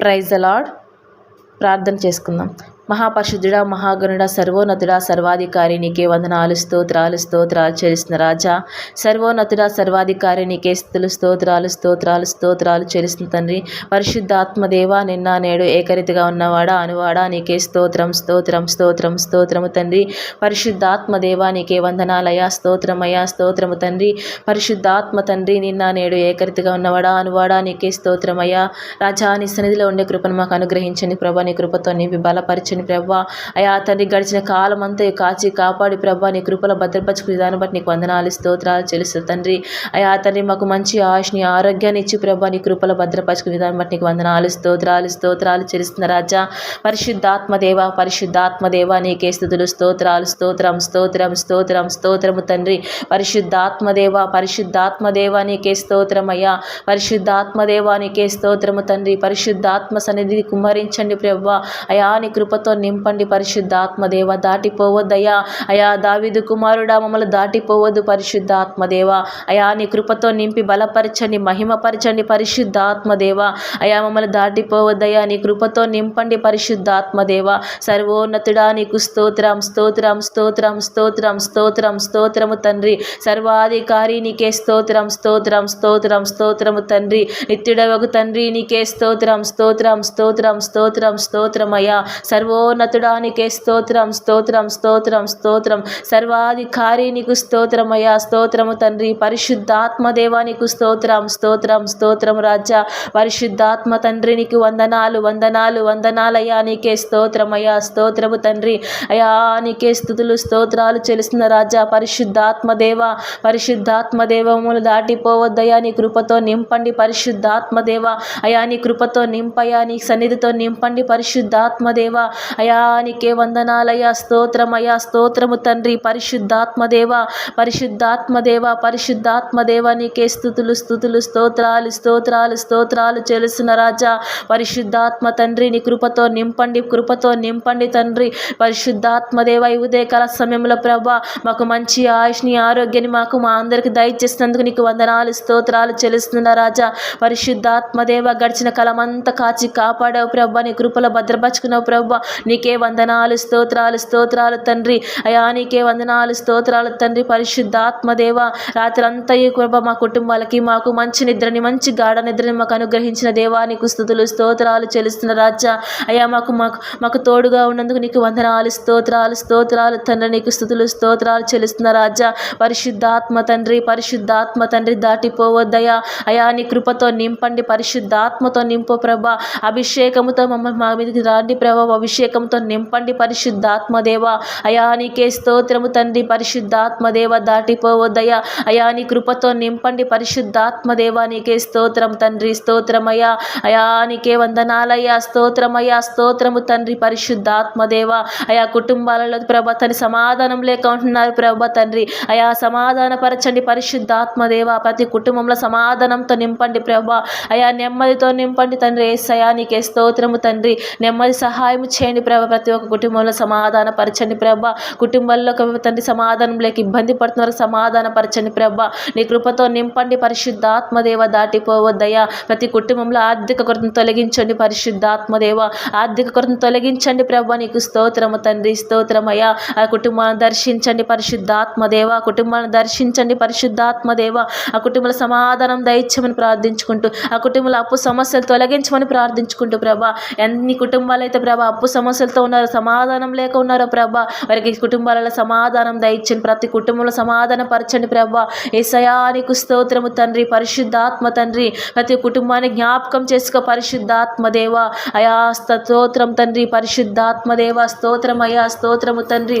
Praise అలాడ్ ప్రార్థన చేసుకుందాం. మహాపరిశుద్ధుడా మహాగణుడ సర్వోన్నతుడ సర్వాధికారి నీకే వందనాలు స్తోత్రాలు స్తోత్రాలు చెల్లిస్తున్న రాజా. సర్వోన్నతుడ సర్వాధికారి నీకే స్థుతులు స్తోత్రాలు స్తోత్రాలు స్తోత్రాలు చెల్లిస్తున్న తండ్రి. పరిశుద్ధాత్మదేవ నిన్న నేడు ఏకరీతిగా ఉన్నవాడా అనువాడా నీకే స్తోత్రం స్తోత్రం స్తోత్రం స్తోత్రము తండ్రి. పరిశుద్ధాత్మదేవ నీకే వందనాలయ స్తోత్రమయ్యా స్తోత్రము తండ్రి. పరిశుద్ధాత్మ తండ్రి నిన్న నేడు ఏకరీతిగా ఉన్నవాడా అనువాడా నీకే స్తోత్రమయ్యా. రాజా నీ సన్నిధిలో ఉండే కృపను మాకు అనుగ్రహించండి. ప్రభా నీ కృపతో నీవి బలపరచండి. ప్రభా. అయా తండ్రి గడిచిన కాలం అంతా కాచి కాపాడి ప్రభా నీ కృపలో భద్రపరచుకునే విధానం బట్టి నీకు వందనాలు స్తోత్రాలు చెల్లిస్తూ తండ్రి. అయా తండ్రి మాకు మంచి ఆశని ఆరోగ్యాన్ని ఇచ్చి ప్రభా నీ కృపలో భద్రపరచుకునే విధానం బట్టి నీకు వందనాలు స్తోత్రాలు స్తోత్రాలు చెల్లిస్తున్న రాజా. పరిశుద్ధాత్మదేవ పరిశుద్ధాత్మదేవ నీకే స్థుతులు స్తోత్రాలు స్తోత్రం స్తోత్రం స్తోత్రం స్తోత్రము తండ్రి. పరిశుద్ధాత్మదేవ పరిశుద్ధాత్మదేవ నీకే స్తోత్రమయ్యా పరిశుద్ధాత్మదేవ నీకే స్తోత్రము తండ్రి. పరిశుద్ధాత్మ సన్నిధి కుమ్మరించండి ప్రభా. అయా నీ కృపతో నింపండి పరిశుద్ధాత్మదేవ. దాటిపోవద్దయ్యా. అయా దావిదు కుమారుడా మమ్మల్ని దాటిపోవద్దు పరిశుద్ధాత్మదేవ. అయా నీ కృపతో నింపి బలపరచండి మహిమపరచండి పరిశుద్ధాత్మదేవ. అయా మమ్మల్ని దాటిపోవద్దయ్యా. నీ కృపతో నింపండి పరిశుద్ధాత్మదేవ. సర్వోన్నతుడా నీకు స్తోత్రం స్తోత్రం స్తోత్రం స్తోత్రం స్తోత్రం స్తోత్రము తండ్రి. సర్వాధికారి నీకే స్తోత్రం స్తోత్రం స్తోత్రం స్తోత్రము తండ్రి. నిత్యుడవగు తండ్రి నీకే స్తోత్రం స్తోత్రం స్తోత్రం స్తోత్రం స్తోత్రమయ్యా. సర్వ సర్వోన్నతుడా నీకే స్తోత్రం స్తోత్రం స్తోత్రం స్తోత్రం. సర్వాధికారి నీకు స్తోత్రమయ్యా స్తోత్రము తండ్రి. పరిశుద్ధాత్మదేవా నీకు స్తోత్రం స్తోత్రం స్తోత్రం రాజా. పరిశుద్ధాత్మ తండ్రి నీకు వందనాలు వందనాలు వందనాలయ్యా నీకే స్తోత్రమయ్యా స్తోత్రము తండ్రి. అయా నీకే స్థుతులు స్తోత్రాలు చెలుస్తున్న రాజా. పరిశుద్ధాత్మదేవ పరిశుద్ధాత్మదేవములు పరిశుద్ధాత్మ దాటిపోవద్దయా నీ కృపతో నింపండి పరిశుద్ధాత్మదేవ అయా నీ కృపతో నింపయా నీ సన్నిధితో నింపండి పరిశుద్ధాత్మదేవ అయా నీకే వందనాలయ్యా స్తోత్రమయ్యా స్తోత్రము తండ్రి పరిశుద్ధాత్మదేవ పరిశుద్ధాత్మదేవ పరిశుద్ధాత్మదేవ నీకే స్థుతులు స్థుతులు స్తోత్రాలు స్తోత్రాలు స్తోత్రాలు చెలుసిన రాజా. పరిశుద్ధాత్మ తండ్రి నీ కృపతో నింపండి కృపతో నింపండి తండ్రి. పరిశుద్ధాత్మదేవ ఈ ఉదయకాల సమయంలో ప్రభా మాకు మంచి ఆయుష్ని ఆరోగ్యాన్ని మాకు మా అందరికి దయచేసినందుకు నీకు వందనాలు స్తోత్రాలు చెల్లిస్తున్న రాజా. పరిశుద్ధాత్మదేవ గడిచిన కాలమంతా కాచి కాపాడావు ప్రభా నీ కృపలో భద్రపరుచుకున్నావు ప్రభా. నీకే వందనాలు స్తోత్రాలు స్తోత్రాలు తండ్రి. అయా నీకే వందనాలు స్తోత్రాలు తండ్రి. పరిశుద్ధాత్మదేవ రాత్రంతా రాత్రి అంతా ఈ కృప మా కుటుంబాలకి మాకు మంచి నిద్రని మంచి గాఢ నిద్రని మాకు అనుగ్రహించిన దేవా నీకు స్థుతులు స్తోత్రాలు చెల్లిస్తున్న రాజా అయ్యా మాకు మాకు మాకు తోడుగా ఉన్నందుకు నీకు వందనాలు స్తోత్రాలు స్తోత్రాలు తండ్రి. నీకు స్థుతులు స్తోత్రాలు చెల్లిస్తున్న రాజా పరిశుద్ధాత్మ తండ్రి పరిశుద్ధాత్మ తండ్రి దాటిపోవద్దయా అయా నీ కృపతో నింపండి పరిశుద్ధాత్మతో నింపు ప్రభ. అభిషేకముతో మమ్మల్ని మా మీదకి రాండి ప్రభా. అభిషేకంతో నింపండి పరిశుద్ధాత్మదేవ. అయానికే అయా నీకే స్తోత్రము తండ్రి పరిశుద్ధాత్మదేవ. దాటిపోవద్దయా అయా నీ కృపతో నింపండి పరిశుద్ధాత్మదేవ. నీకే స్తోత్రం తండ్రి స్తోత్రమయ్యా. అయా నీకే వందనాలయ్యా. స్తోత్రమయ్యా స్తోత్రము తండ్రి పరిశుద్ధాత్మదేవ. అయా కుటుంబాలలో ప్రభ తని సమాధానం లేక ఉంటున్నారు ప్రభ తండ్రి. అయా సమాధానపరచండి పరచండి పరిశుద్ధాత్మదేవ. ప్రతి కుటుంబంలో సమాధానంతో నింపండి ప్రభ. అయా నెమ్మదితో నింపండి తండ్రి. ఏసయా నీకే స్తోత్రము తండ్రి. నెమ్మది సహాయం చేయండి ప్రభా ప్రతి ఒక్క కుటుంబంలో సమాధాన పరచండి ప్రభా కుటుంబాల్లో తండ్రి సమాధానం లేక ఇబ్బంది పడుతున్నారు సమాధాన పరచండి ప్రభా. నీ కృపతో నింపండి పరిశుద్ధాత్మదేవ దాటిపోవద్దయ్యా. ప్రతి కుటుంబంలో ఆర్థిక కొరతను తొలగించండి పరిశుద్ధాత్మదేవ. ఆర్థిక కొరతను తొలగించండి ప్రభా. నీకు స్తోత్రము తండ్రి స్తోత్రమయ్యా. ఆ కుటుంబాన్ని దర్శించండి పరిశుద్ధాత్మదేవ. కుటుంబాన్ని దర్శించండి పరిశుద్ధాత్మదేవ. ఆ కుటుంబంలో సమాధానం దయచ్చమని ప్రార్థించుకుంటూ ఆ కుటుంబంలో అప్పు సమస్యలు తొలగించమని ప్రార్థించుకుంటూ ప్రభా. ఎన్ని కుటుంబాలు అయితే ప్రభా అప్పు సమస్యలతో ఉన్నారో సమాధానం లేక ఉన్నారో ప్రభా. వారికి కుటుంబాలలో సమాధానం దయచండి ప్రతి కుటుంబంలో సమాధానం పరచండి ప్రభా ఏసయానికి స్తోత్రము తండ్రి పరిశుద్ధాత్మ తండ్రి. ప్రతి కుటుంబాన్ని జ్ఞాపకం చేసుకో పరిశుద్ధాత్మ దేవ. అయా స్తోత్రం తండ్రి పరిశుద్ధాత్మ దేవ. స్తోత్రం అయా స్తోత్రము తండ్రి.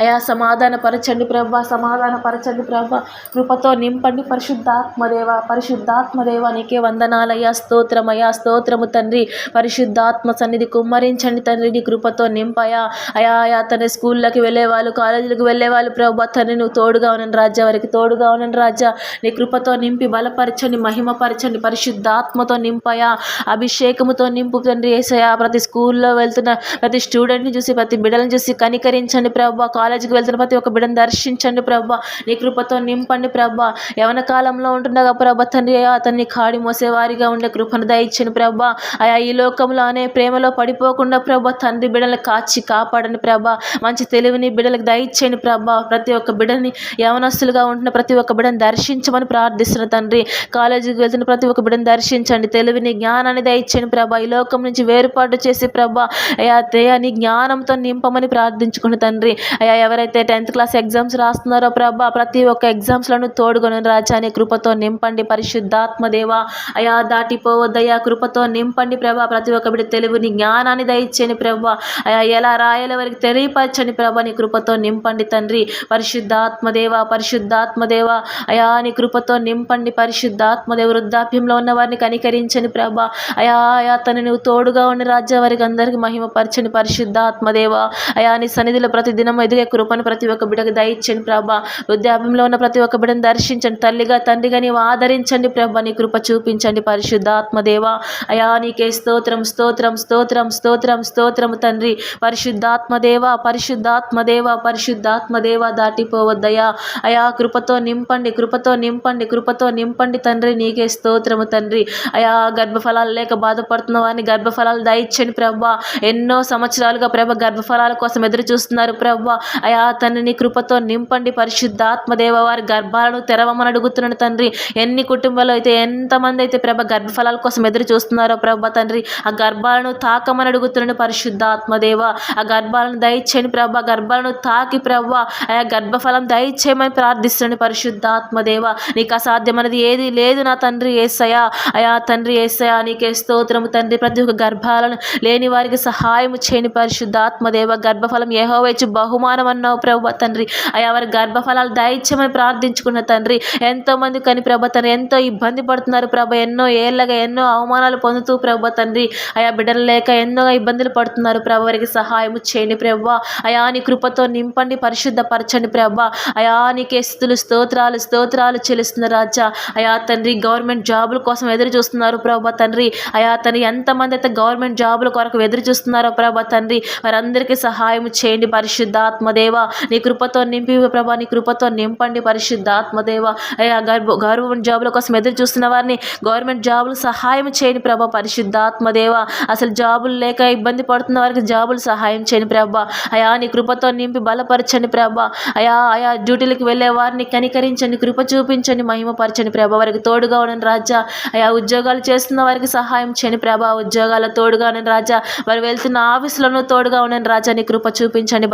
అయా సమాధాన పరచండి ప్రభా సమాధాన పరచండి ప్రభా కృపతో నింపండి పరిశుద్ధాత్మదేవ పరిశుద్ధాత్మదేవ నీకే వందనాలయ్యా స్తోత్రమయ్యా స్తోత్రము తండ్రి. పరిశుద్ధాత్మ సన్నిధి కుమ్మరించండి తండ్రి నీ కృపతో నింపయా అయా అయా తన స్కూళ్ళకి వెళ్ళేవాళ్ళు కాలేజీలకు వెళ్ళేవాళ్ళు ప్రభా తండ్రి నువ్వు తోడుగా ఉన్నాను రాజా వారికి తోడుగా ఉన్నాను రాజా నీ కృపతో నింపి బలపరచండి మహిమపరచండి పరిశుద్ధాత్మతో నింపయా అభిషేకముతో నింపు తండ్రి ఏసయా ప్రతి స్కూల్లో వెళ్తున్న ప్రతి స్టూడెంట్ని చూసి ప్రతి బిడ్డలను చూసి కనికరించండి ప్రభా కాలేజీకి వెళ్తున్న ప్రతి ఒక్క బిడ్డను దర్శించండి ప్రభా. నీ కృపతో నింపండి ప్రభా. యవన కాలంలో ఉంటుండగా ప్రభా తండ్రి అయ్యా అతన్ని కాడి మోసేవారిగా ఉండే కృపను దయచ్చని ప్రభా. అయా ఈ లోకంలో అనే ప్రేమలో పడిపోకుండా ప్రభా తండ్రి బిడ్డలను కాచి కాపాడని ప్రభా. మంచి తెలివిని బిడ్డలకు దయచేయని ప్రభా. ప్రతి ఒక్క బిడ్డని యవనస్తులుగా ఉంటున్న ప్రతి ఒక్క బిడ్డను దర్శించమని ప్రార్థిస్తున్న తండ్రి. కాలేజీకి వెళ్తున్న ప్రతి ఒక్క బిడ్డను దర్శించండి. తెలివిని జ్ఞానాన్ని దయచేయని ప్రభా. ఈ లోకం నుంచి వేరుపాటు చేసి ప్రభా. అయా నీ జ్ఞానంతో నింపమని ప్రార్థించుకుని తండ్రి. అయ్యా ఎవరైతే టెన్త్ క్లాస్ ఎగ్జామ్స్ రాస్తున్నారో ప్రభా ప్రతి ఒక్క ఎగ్జామ్స్లను తోడుగొని రాజా నీ కృపతో నింపండి పరిశుద్ధాత్మ దేవా. అయా దాటిపోవద్దయ్యా కృపతో నింపండి ప్రభా. ప్రతి ఒక్క బిడ్డ తెలివిని జ్ఞానాన్ని దయచేని ప్రభా. అయా ఎలా రాయాలో వారికి తెలియపరచని ప్రభా. నీ కృపతో నింపండి తండ్రి. పరిశుద్ధాత్మదేవ పరిశుద్ధాత్మదేవ అయా నీ కృపతో నింపండి పరిశుద్ధాత్మదేవ వృద్ధాప్యంలో ఉన్న వారిని కనికరించని ప్రభా. అయా అయా తను నువ్వు తోడుగా ఉన్న రాజ్య వారికి అందరికీ మహిమపరచని పరిశుద్ధాత్మ దేవా. అయా నీ సన్నిధిలో ప్రతి దినం ఎదిగే కృపను ప్రతి ఒక్క బిడ్డకు దయచండి ప్రభా. వృద్ధాప్యంలో ఉన్న ప్రతి ఒక్క బిడ్డను దర్శించండి. తల్లిగా తండ్రిగా నీవు ఆదరించండి ప్రభా. నీ కృప చూపించండి పరిశుద్ధాత్మదేవ. అయా నీకే స్తోత్రం స్తోత్రం స్తోత్రం స్తోత్రం స్తోత్రం తండ్రి. పరిశుద్ధాత్మదేవ పరిశుద్ధాత్మదేవ పరిశుద్ధాత్మదేవ దాటిపోవద్దయా అయా కృపతో నింపండి కృపతో నింపండి కృపతో నింపండి తండ్రి. నీకే స్తోత్రము తండ్రి. అయా గర్భఫలాలు లేక బాధపడుతున్న వారిని గర్భఫలాలు దయచండి ప్రభా. ఎన్నో సంవత్సరాలుగా ప్రభ గర్భఫలాల కోసం ఎదురు చూస్తున్నారు ప్రభా. అయా తనని కృపతో నింపండి పరిశుద్ధాత్మదేవ వారి గర్భాలను తెరవమని అడుగుతున్నాను తండ్రి. ఎన్ని కుటుంబాలు అయితే ఎంతమంది అయితే ప్రభ గర్భఫలాల కోసం ఎదురు చూస్తున్నారో ప్రభ తండ్రి ఆ గర్భాలను తాకమని అడుగుతున్నాను పరిశుద్ధాత్మదేవ. ఆ గర్భాలను దయచేయని ప్రభ గర్భాలను తాకి ప్రభ ఆయా గర్భఫలం దయచేయమని ప్రార్థిస్తున్నాను పరిశుద్ధాత్మదేవ. నీకు అసాధ్యమైనది ఏది లేదు నా తండ్రి ఏసయా అయా తండ్రి ఏసయా నీకే స్తోత్రము తండ్రి. ప్రతి ఒక్క గర్భాలను లేని వారికి సహాయం చేయని పరిశుద్ధాత్మదేవ. గర్భఫలం గర్భఫలం బహు బహుమానం అన్నావు ప్రభా తండ్రి. అయ్యా వారి గర్భఫలాలు దయచేయమని ప్రార్థించుకున్న తండ్రి. ఎంతో మంది కని ప్రభ తండ్రి ఎంతో ఇబ్బంది పడుతున్నారు ప్రభ. ఎన్నో ఏళ్ళగా ఎన్నో అవమానాలు పొందుతూ ప్రభ తండ్రి. అయా బిడ్డలు లేక ఎన్నో ఇబ్బందులు పడుతున్నారు ప్రభ. వారికి సహాయం చేయండి ప్రభ. అయా నీ కృపతో నింపండి పరిశుద్ధపరచండి ప్రభ. అయా నీకే స్థుతులు స్తోత్రాలు స్తోత్రాలు చెల్లిస్తున్న రాజా. అయా తండ్రి గవర్నమెంట్ జాబుల కోసం ఎదురు చూస్తున్నారు ప్రభ తండ్రి. అయా తండ్రి ఎంతమంది అయితే గవర్నమెంట్ జాబుల కొరకు ఎదురు చూస్తున్నారో ప్రభ తండ్రి. వారందరికీ సహాయం చేయండి పరిశుద్ధ దేవ నీ కృపతో నింపి ప్రభా నీ కృపతో నింపండి పరిశుద్ధాత్మ దేవ అయా గర్భ గవర్నమెంట్ జాబుల కోసం ఎదురు చూస్తున్న వారిని గవర్నమెంట్ జాబులు సహాయం చేయని ప్రభా పరిశుద్ధాత్మ దేవ అసలు జాబులు లేక ఇబ్బంది పడుతున్న వారికి జాబులు సహాయం చేయని ప్రభా. అయా నీ కృపతో నింపి బలపరచండి ప్రభా. అయా అయా డ్యూటీలకు వెళ్ళే వారిని కనికరించండి కృప చూపించండి మహిమపరచండి ప్రభా. వారికి తోడుగా ఉండని రాజా. అయా ఉద్యోగాలు చేస్తున్న వారికి సహాయం చేయని ప్రభా. ఉద్యోగాల తోడుగా ఉండని రాజా. వారు వెళ్తున్న ఆఫీసులను తోడుగా ఉండని రాజా. నీ కృప చూపించండి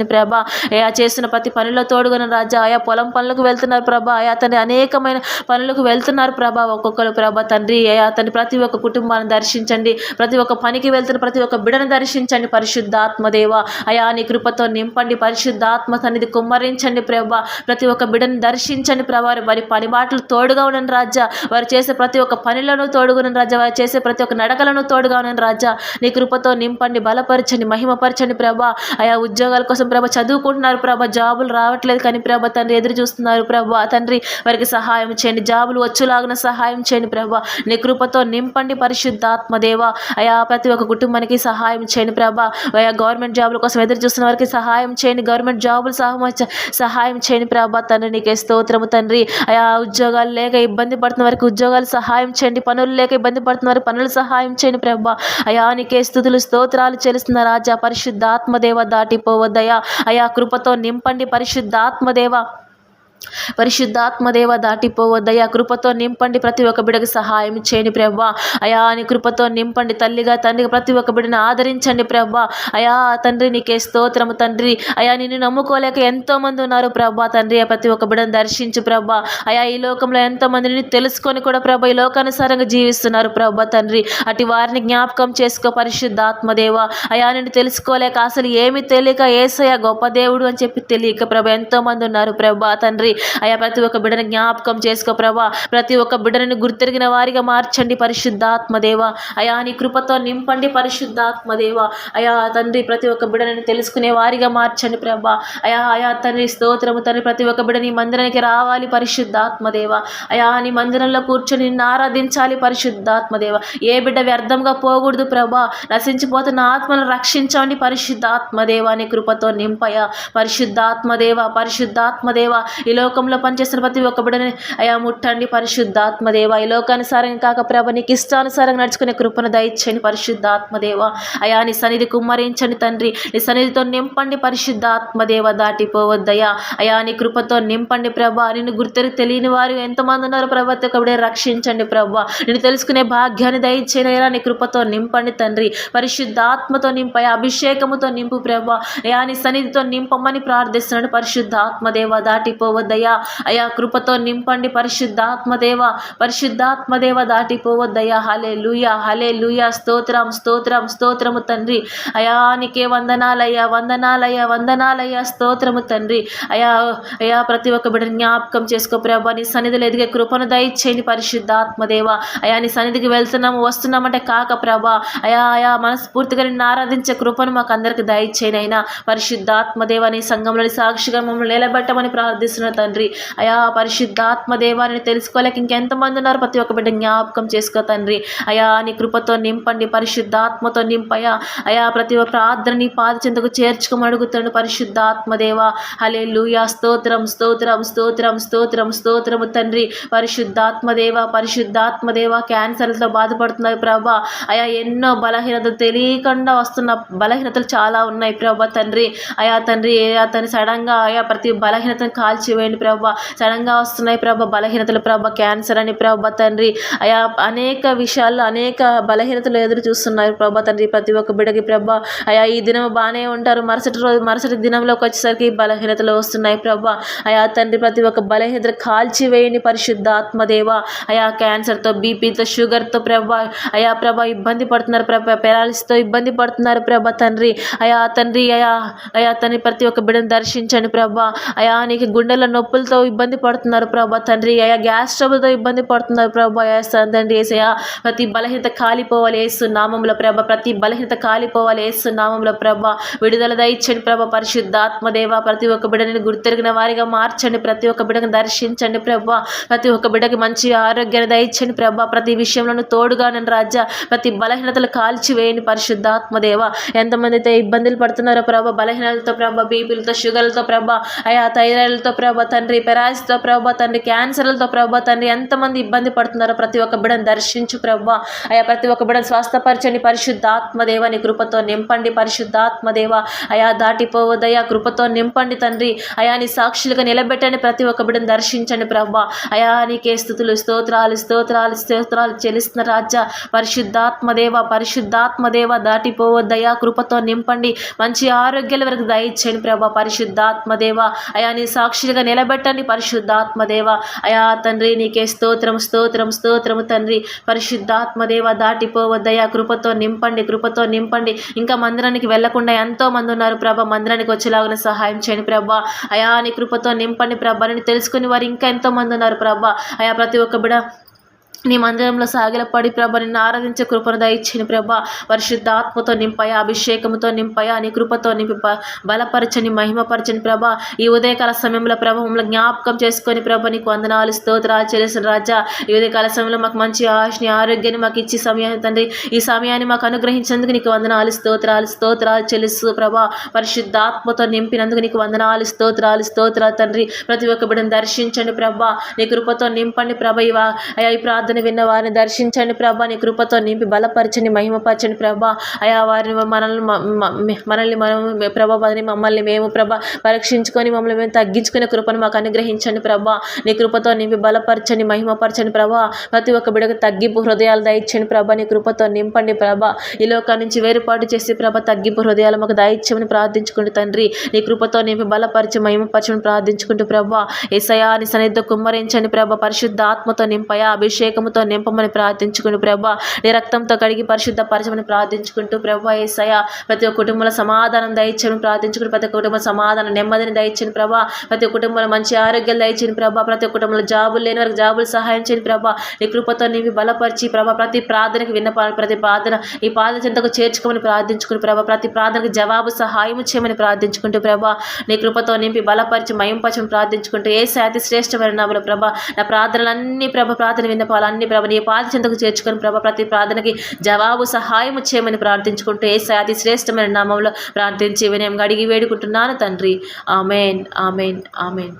బలపరచండి ప్రభా. అయా చేసిన ప్రతి పనిలో తోడుగున రాజా. ఆయా పొలం పనులకు వెళ్తున్నారు ప్రభా. ఆయా తండ్రి అనేకమైన పనులకు వెళ్తున్నారు ప్రభా. ఒక్కొక్కరు ప్రభా తండ్రి అయా తండ్రి ప్రతి ఒక్క కుటుంబాన్ని దర్శించండి. ప్రతి ఒక్క పనికి వెళ్తున్న ప్రతి ఒక్క బిడను దర్శించండి పరిశుద్ధాత్మదేవ అయా నీ కృపతో నింపండి పరిశుద్ధాత్మ సన్నిధి కుమ్మరించండి ప్రభా. ప్రతి ఒక్క బిడను దర్శించండి ప్రభా. వారి పని మాటలు తోడుగా ఉండని రాజా. వారు చేసే ప్రతి ఒక్క పనులను తోడుగున రాజా. వారు చేసే ప్రతి ఒక్క నడకలను తోడుగా ఉండని రాజా. నీ కృపతో నింపండి బలపరచండి మహిమపరచండి ప్రభా. ఆయా ఉద్యోగాల కోసం ప్రభ చదువుకుంటున్నారు ప్రభ జాబులు రావట్లేదు కానీ ప్రభ తండ్రి ఎదురు చూస్తున్నారు ప్రభా. తండ్రి వారికి సహాయం చేయండి. జాబులు వచ్చులాగిన సహాయం చేయండి ప్రభా. నీ కృపతో నింపండి పరిశుద్ధాత్మదేవ అయా ప్రతి ఒక్క కుటుంబానికి సహాయం చేయండి ప్రభా. అయా గవర్నమెంట్ జాబుల కోసం ఎదురు చూస్తున్న వారికి సహాయం చేయండి. గవర్నమెంట్ జాబులు సహాయం సహాయం చేయండి ప్రభా. తండ్రి నీకే స్తోత్రము తండ్రి. అయా ఉద్యోగాలు లేక ఇబ్బంది పడుతున్న వారికి ఉద్యోగాలు సహాయం చేయండి. పనులు లేక ఇబ్బంది పడుతున్న వారికి పనులు సహాయం చేయండి ప్రభా. అయా నీకే స్థుతులు స్తోత్రాలు చెల్లిస్తున్న రాజా పరిశుద్ధాత్మదేవ దాటిపోవద్దయా అయా కృపతో నింపండి పరిశుద్ధాత్మదేవ. పరిశుద్ధాత్మదేవ దాటిపోవద్దయా కృపతో నింపండి ప్రతి ఒక్క బిడకు సహాయం చేయండి ప్రభా అయా అని కృపతో నింపండి తల్లిగా తండ్రి ప్రతి ఒక్క బిడని ఆదరించండి ప్రభా అయా తండ్రి నీకే స్తోత్రము తండ్రి. అయా నిన్ను నమ్ముకోలేక ఎంతోమంది ఉన్నారు ప్రభా తండ్రి. ప్రతి ఒక్క బిడను దర్శించు ప్రభా అయా ఈ లోకంలో ఎంతో మందిని తెలుసుకొని కూడా ప్రభా ఈ లోకానుసారంగా జీవిస్తున్నారు ప్రభా తండ్రి. అటు వారిని జ్ఞాపకం చేసుకో పరిశుద్ధాత్మదేవ. అయా నిన్ను తెలుసుకోలేక అసలు ఏమి తెలియక ఏసయ గొప్ప దేవుడు అని చెప్పి తెలియక ప్రభా ఎంతోమంది ఉన్నారు ప్రభా తండ్రి. తండ్రి అయా ప్రతి ఒక్క బిడ్డని జ్ఞాపకం చేసుకో ప్రభా. ప్రతి ఒక్క బిడ్డను గుర్తెరిగిన వారిగా మార్చండి పరిశుద్ధాత్మదేవ. అయా నీ కృపతో నింపండి పరిశుద్ధాత్మదేవ. అయా తండ్రి ప్రతి ఒక్క బిడ్డని తెలుసుకునే వారిగా మార్చండి ప్రభా. అయా అయా తండ్రి స్తోత్రము తండ్రి ప్రతి ఒక్క బిడ్డ నీ మందిరానికి రావాలి పరిశుద్ధాత్మదేవ. అయా నీ మందిరంలో కూర్చొని నిన్ను ఆరాధించాలి పరిశుద్ధాత్మదేవ. ఏ బిడ్డ వ్యర్థంగా పోకూడదు ప్రభా. నశించిపోతున్న ఆత్మను రక్షించండి పరిశుద్ధాత్మదేవ. నీ కృపతో నింపయ పరిశుద్ధాత్మదేవ పరిశుద్ధాత్మదేవ. ఈ లోకంలో పనిచేస్తున్న ప్రతి ఒక్క బిడ్డని అయా ముట్టండి పరిశుద్ధాత్మదేవ. ఈ లోకానుసారం కాక ప్రభ నీకు ఇష్టానుసారంగా నడుచుకునే కృపను దయచేయండి పరిశుద్ధాత్మదేవ. అయా నీ సన్నిధి కుమ్మరించండి తండ్రి. నీ సన్నిధితో నింపండి పరిశుద్ధాత్మదేవ. దాటిపోవద్దయా అయా నీ కృపతో నింపండి ప్రభా. నిన్ను గుర్తెరి తెలియని వారు ఎంతమంది ఉన్నారు ప్రభా ప్రతి రక్షించండి ప్రభా. నిన్ను తెలుసుకునే భాగ్యాన్ని దయచేయనైనా నీ కృపతో నింపండి తండ్రి. పరిశుద్ధాత్మతో నింపయ అభిషేకముతో నింపు ప్రభా. అయా నీ సన్నిధితో నింపమని ప్రార్థిస్తున్నాడు పరిశుద్ధాత్మదేవ. దాటిపోవద్దయా అయా కృపతో నింపండి పరిశుద్ధాత్మదేవ. పరిశుద్ధాత్మదేవ దాటిపోవద్దయా హలే లూయా హలే లూయా స్తోత్రం స్తోత్రం స్తోత్రము తండ్రి. అయా నీకే వందనాలయ్యా వందనాలయ్యా వందనాలయ్యా. స్తోత్రము తండ్రి. అయా అయా ప్రతి ఒక్క బిడ్డ జ్ఞాపకం చేసుకో ప్రభా. నీ సన్నిధిలో ఎదిగే కృపను దయచేయండి పరిశుద్ధాత్మదేవ. అయా నీ సన్నిధికి వెళ్తున్నాము వస్తున్నామంటే కాక ప్రభా. అయా అయా మనస్ఫూర్తిగా నిన్ను ఆరాధించే కృపను మాకు అందరికి దయచేయనైనా. అయినా పరిశుద్ధాత్మదేవ నీ సంఘంలోని సాక్షిగా మమ్మల్ని నిలబెట్టమని ప్రార్థిస్తున్న తండ్రి. అయా పరిశుద్ధాత్మదేవాన్ని తెలుసుకోలేక ఇంకెంతమంది ఉన్నారు? ప్రతి ఒక్క బిడ్డ జ్ఞాపకం చేసుకో తండ్రి. అయా నీ కృపతో నింపండి పరిశుద్ధాత్మతో నింపయా అయా ప్రతి ఒక్క ప్రార్థన నీ పాద చెంతకు చేర్చుకోమని అడుగుతాడు పరిశుద్ధాత్మదేవ. హలే లూయా స్తోత్రం స్తోత్రం స్తోత్రం స్తోత్రం స్తోత్రము తండ్రి. పరిశుద్ధాత్మదేవ పరిశుద్ధాత్మదేవ క్యాన్సర్తో బాధపడుతున్నాయి ప్రభా. అయా ఎన్నో బలహీనతలు తెలియకుండా వస్తున్న బలహీనతలు చాలా ఉన్నాయి ప్రభా తండ్రి. అయా తండ్రి అతని సడన్ సడన్గా అయా ప్రతి బలహీనతను కాల్చివేయండి ప్రభా. సడన్గా వస్తున్నాయి ప్రభ. బలహీనతలు ప్రభ. క్యాన్సర్ అని ప్రభా తండ్రి. అయా అనేక విషయాల్లో అనేక బలహీనతలు ఎదురు చూస్తున్నారు ప్రభా తండ్రి. ప్రతి ఒక్క బిడకి ప్రభా. అయా ఈ దినం బాగానే ఉంటారు. మరుసటి రోజు మరుసటి దినంలోకి వచ్చేసరికి బలహీనతలు వస్తున్నాయి ప్రభా. అయా తండ్రి ప్రతి ఒక్క బలహీనతలు కాల్చివేయండి పరిశుద్ధాత్మదేవ. అయా క్యాన్సర్తో బీపీతో షుగర్తో ప్రభా. అయా ప్రభా ఇబ్బంది పడుతున్నారు ప్రభా. పెరాలిస్తో ఇబ్బంది పడుతున్నారు ప్రభా తండ్రి. అయా తండ్రి అయా అయా తండ్రి ప్రతి ఒక్క బిడను దర్శించండి ప్రభా. అయా నీకు గుండెల నొప్పులతో ఇబ్బంది పడుతున్నారు ప్రభా. తండ్రి అయా గ్యాస్ ట్రబుల్తో ఇబ్బంది పడుతున్నారు ప్రభా. అయా తండ్రి ఏసయా ప్రతి బలహీనత కాలిపోవాలి ఏసు నామంలో ప్రభ. ప్రతి బలహీనత కాలిపోవాలి ఏసు నామంలో ప్రభ. విడుదల దయచండి ప్రభ. పరిశుద్ధాత్మదేవ ప్రతి ఒక్క బిడ్డని గుర్తెరిగిన వారిగా మార్చండి. ప్రతి ఒక్క బిడ్డను దర్శించండి ప్రభ. ప్రతి ఒక్క బిడ్డకి మంచి ఆరోగ్యాన్ని దయచండి ప్రభ. ప్రతి విషయంలోనూ తోడుగా నేను రాజ్య ప్రతి బలహీనతలు కాల్చివేయండి పరిశుద్ధాత్మదేవ. ఎంతమంది అయితే ఇబ్బందులు పడుతున్నారో ప్రభ. బలహీనతలతో ప్రభ బీపీలతో షుగర్లతో ప్రభ. అయా థైరాయిడ్లతో ప్రభ. తండ్రి పెరాయిస్తో ప్రభా తండ్రి క్యాన్సర్లతో ప్రభా తండ్రి ఎంతమంది ఇబ్బంది పడుతున్నారో ప్రతి ఒక్క బిడ్డను దర్శించు ప్రభా. అయా ప్రతి ఒక్క బిడ్డను స్వస్థపరచండి. పరిశుద్ధాత్మదేవ నీ కృపతో నింపండి. పరిశుద్ధాత్మదేవ అయా దాటిపోవద్దయా కృపతో నింపండి తండ్రి. అయా నీ సాక్షులుగా నిలబెట్టండి. ప్రతి ఒక్క బిడ్డను దర్శించండి ప్రభా. అయా నీకే స్థుతులు స్తోత్రాలు స్తోత్రాలు స్తోత్రాలు చెల్లిస్తున్న రాజా పరిశుద్ధాత్మదేవ పరిశుద్ధాత్మదేవ దాటిపోవద్దయా కృపతో నింపండి. మంచి ఆరోగ్యాల వరకు దయచేయండి ప్రభా. పరిశుద్ధాత్మదేవ అయా నీ సాక్షులుగా నిలబెట్టండి పరిశుద్ధాత్మదేవ. అయా తండ్రి నీకే స్తోత్రం స్తోత్రం స్తోత్రము తండ్రి. పరిశుద్ధాత్మదేవ దాటిపోవద్దయా కృపతో నింపండి కృపతో నింపండి. ఇంకా మందిరానికి వెళ్ళకుండా ఎంతో మంది ఉన్నారు ప్రభా. మందిరానికి వచ్చేలాగా సహాయం చేయండి ప్రభా. అయా నీ కృపతో నింపండి ప్రభా. నేను తెలుసుకుని వారు ఇంకా ఎంతో మంది ఉన్నారు ప్రభా. అయా ప్రతి ఒక్క బిడ నీ మందిరంలో సాగిలపడి ప్రభ నిన్ను ఆరాధించే కృపను దయచిన ప్రభ. పరిశుద్ధాత్మతో నింపాయ అభిషేకంతో నింపాయ నీ కృపతో నింపి బలపరచని మహిమపరచని ప్రభ. ఈ ఉదయకాల సమయంలో ప్రభ మమ్మల్ని జ్ఞాపకం చేసుకొని ప్రభ నీకు వందనాలు స్తోత్రాలు చేసిన రాజా. ఈ ఉదయకాల సమయంలో మాకు మంచి ఆశని ఆరోగ్యాన్ని మాకు ఇచ్చి సమయాన్ని తండ్రి. ఈ సమయాన్ని మాకు అనుగ్రహించినందుకు నీకు వందనాలు స్తోత్రాలు స్తోత్రాలు చెల్లిస్తూ ప్రభా. పరిశుద్ధాత్మతో నింపినందుకు నీకు వందనాలు స్తోత్రాలు స్తోత్రాలు తండ్రి. ప్రతి ఒక్క బిడ్డను దర్శించండి ప్రభా. నీ కృపతో నింపండి ప్రభ. ఇవా ఈ ప్రార్థన విన్న వారిని దర్శించండి ప్రభా. నీ కృపతో నింపి బలపరచండి మహిమపరచండి ప్రభా. అయా వారిని మనల్ని మనల్ని మనం ప్రభా వారిని మమ్మల్ని మేము ప్రభా పరీక్షించుకొని మమ్మల్ని మేము తగ్గించుకునే కృపను మాకు అనుగ్రహించండి ప్రభా. నీ కృపతో నింపి బలపరచండి మహిమపరచండి ప్రభా. ప్రతి ఒక్క బిడకు తగ్గింపు హృదయాలు దయచండి ప్రభా. నీ కృపతో నింపండి ప్రభా. ఈ లోకా నుంచి వేరుపాటు చేసి ప్రభా తగ్గింపు హృదయాలు మాకు దయచ్చమని ప్రార్థించుకుంటూ తండ్రి. నీ కృపతో నింపి బలపరిచి మహిమపరచమని ప్రార్థించుకుంటూ ప్రభా. ఏసయా నీ సన్నిధితో కుమ్మరించండి ప్రభా. పరిశుద్ధ ఆత్మతో నింపయా. అభిషేకం అభిషేకంతో నింపమని ప్రార్థించుకుని ప్రభా నీ రక్తంతో కడిగి పరిశుద్ధ పరచమని ప్రార్థించుకుంటూ ప్రభా ఏసయ ప్రతి ఒక్క కుటుంబంలో సమాధానం దయచేయమని ప్రార్థించుకుని ప్రతి ఒక్క సమాధానం నెమ్మదిని దయచేయని ప్రభా ప్రతి ఒక్క కుటుంబంలో మంచి ఆరోగ్యాలు దయచేయని ప్రభా ప్రతి ఒక్క కుటుంబంలో జాబులు లేని వారికి జాబులు సహాయం చేయని ప్రభా నీ కృపతో నీవి బలపరిచి ప్రభా ప్రతి ప్రార్థనకి విన్నపాలి ప్రతి ప్రార్థన ఈ పాద చెంతకు చేర్చుకోమని ప్రార్థించుకుని ప్రభా ప్రతి ప్రార్థనకు జవాబు సహాయం చేయమని ప్రార్థించుకుంటూ ప్రభా నీ కృపతో నింపి బలపరిచి మయంపరచమని ప్రార్థించుకుంటూ ఏ శాతి శ్రేష్టమైన నామలో ప్రభా నా ప్రార్థనలన్నీ ప్రభ ప్రార్థన విన్నపాలని అన్ని ప్రభ నీ పాద చెంతకు చేర్చుకొని ప్రభ ప్రతి ప్రార్థనకి జవాబు సహాయం చేయమని ప్రార్థించుకుంటూ ఏ అతి శ్రేష్టమైన నామంలో ప్రార్థించి వినయం అడిగి వేడుకుంటున్నాను తండ్రి. Amen amen amen.